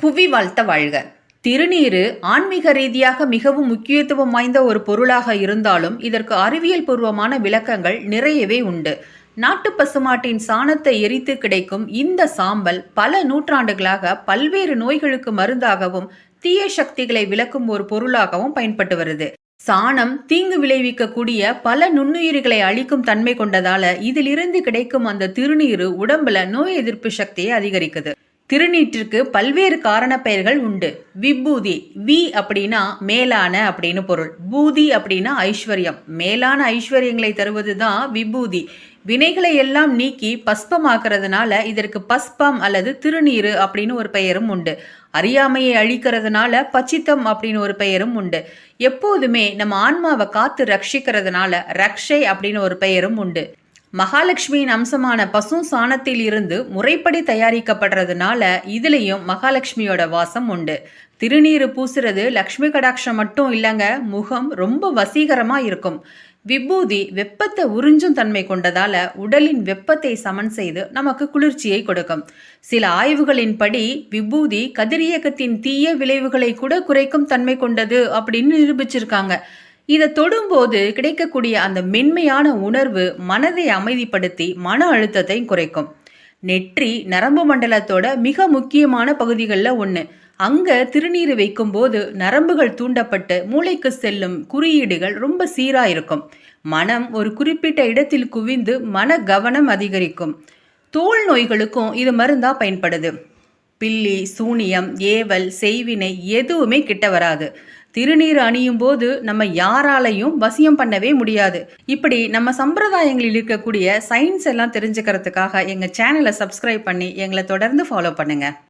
புவி வாழ்த்த வாழ்க. திருநீரு ஆன்மீக ரீதியாக மிகவும் முக்கியத்துவம் வாய்ந்த ஒரு பொருளாக இருந்தாலும் இதற்கு அறிவியல் பூர்வமான விளக்கங்கள் நிறையவே உண்டு. நாட்டு பசுமாட்டின் சாணத்தை எரித்து கிடைக்கும் இந்த சாம்பல் பல நூற்றாண்டுகளாக பல்வேறு நோய்களுக்கு மருந்தாகவும் தீய சக்திகளை விளக்கும் ஒரு பொருளாகவும் பயன்பட்டு வருது. சாணம் தீங்கு விளைவிக்கக்கூடிய பல நுண்ணுயிரிகளை அழிக்கும் தன்மை கொண்டதால இதிலிருந்து கிடைக்கும் அந்த திருநீரு உடம்புல நோய் எதிர்ப்பு சக்தியை அதிகரிக்குது. திருநீற்றிற்கு பல்வேறு காரண பெயர்கள் உண்டு. விபூதி வி அப்படின்னா மேலான அப்படின்னு பொருள். பூதி அப்படின்னா ஐஸ்வர்யம். மேலான ஐஸ்வர்யங்களை தருவது தான் விபூதி. வினைகளை எல்லாம் நீக்கி பஸ்பமாக்குறதுனால இதற்கு பஸ்பம் அல்லது திருநீரு அப்படின்னு ஒரு பெயரும் உண்டு. அறியாமையை அழிக்கிறதுனால பச்சித்தம் அப்படின்னு ஒரு பெயரும் உண்டு. எப்போதுமே நம்ம ஆன்மாவை காத்து ரட்சிக்கிறதுனால ரக்ஷை அப்படின்னு ஒரு பெயரும் உண்டு. மகாலட்சுமியின் அம்சமான பசும் சாணத்தில் இருந்து முறைப்படி தயாரிக்கப்படுறதுனால இதுலேயும் மகாலட்சுமியோட வாசம் உண்டு. திருநீர் பூசுறது லக்ஷ்மி கடாட்சம் மட்டும் இல்லைங்க முகம் ரொம்ப வசீகரமாக இருக்கும். விபூதி வெப்பத்தை உறிஞ்சும் தன்மை கொண்டதால உடலின் வெப்பத்தை சமன் செய்து நமக்கு குளிர்ச்சியை கொடுக்கும். சில ஆய்வுகளின்படி விபூதி கதிரியக்கத்தின் தீய விளைவுகளை கூட குறைக்கும் தன்மை கொண்டது அப்படின்னு நிரூபிச்சிருக்காங்க. இதை தொடும்போது கிடைக்கக்கூடிய அந்த மென்மையான உணர்வு மனதை அமைதிப்படுத்தி மன அழுத்தத்தை குறைக்கும். நெற்றி நரம்பு மண்டலத்தோட மிக முக்கியமான பகுதிகளில் ஒன்று அங்கே திருநீர் வைக்கும்போது நரம்புகள் தூண்டப்பட்டு மூளைக்கு செல்லும் குறியீடுகள் ரொம்ப சீராக இருக்கும். மனம் ஒரு குறிப்பிட்ட இடத்தில் குவிந்து மன கவனம் அதிகரிக்கும். தோல் நோய்களுக்கும் இது மருந்தா பயன்படுது. பில்லி சூனியம் ஏவல் செய்வினை எதுவுமே கிட்ட வராது. திருநீர் அணியும் போது நம்ம யாராலையும் வசியம் பண்ணவே முடியாது. இப்படி நம்ம சம்பிரதாயங்களில் இருக்கக்கூடிய சயின்ஸ் எல்லாம் தெரிஞ்சுக்கிறதுக்காக எங்கள் சேனலை சப்ஸ்கிரைப் பண்ணி எங்களை தொடர்ந்து ஃபாலோ பண்ணுங்கள்